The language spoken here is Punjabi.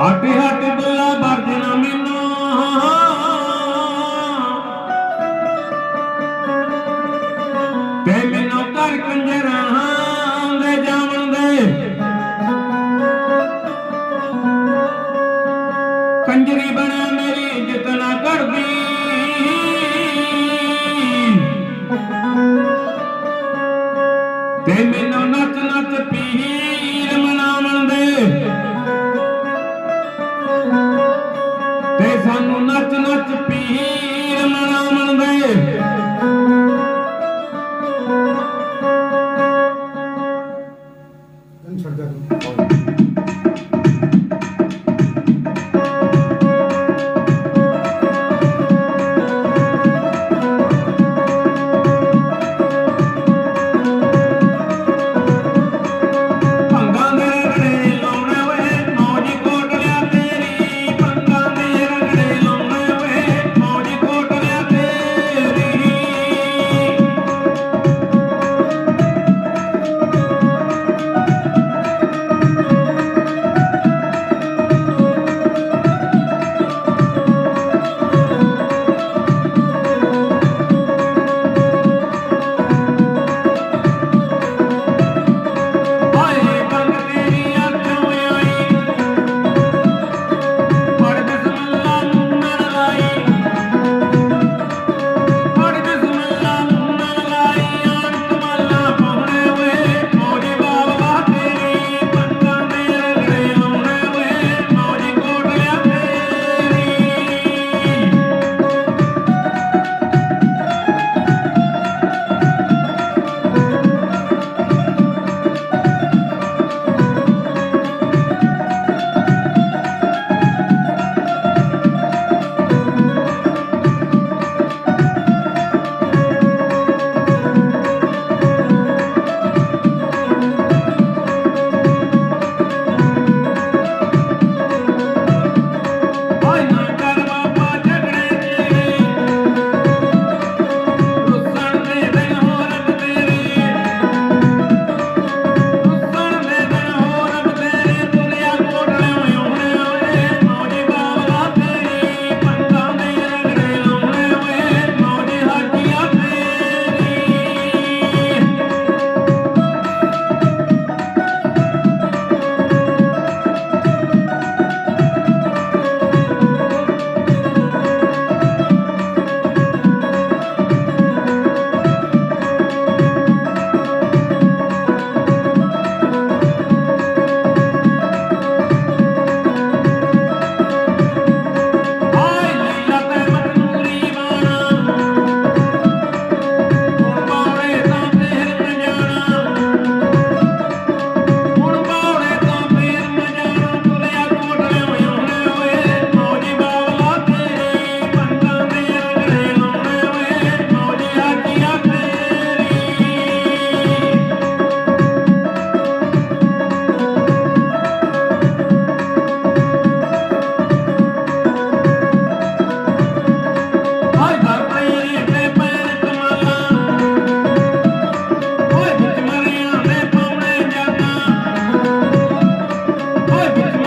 ਆਟੇ ਹੱਟ ਬੁੱਲਾ ਵਰਜਣਾ ਮੈਨੂੰ। ਤੇ ਮੈਨੂੰ ਘਰ ਕੰਜਰਾਂ ਦੇ ਜਾਵਣ ਦੇ। ਕੰਜਰੀ ਬਣਾ ਮੇਰੀ ਇੱਜ਼ਤ ਨਾ ਕਰਦੀ। ਤੇ ਮੈਨੂੰ ਨੱਚ ਨੱਚ ਪੀ 왜?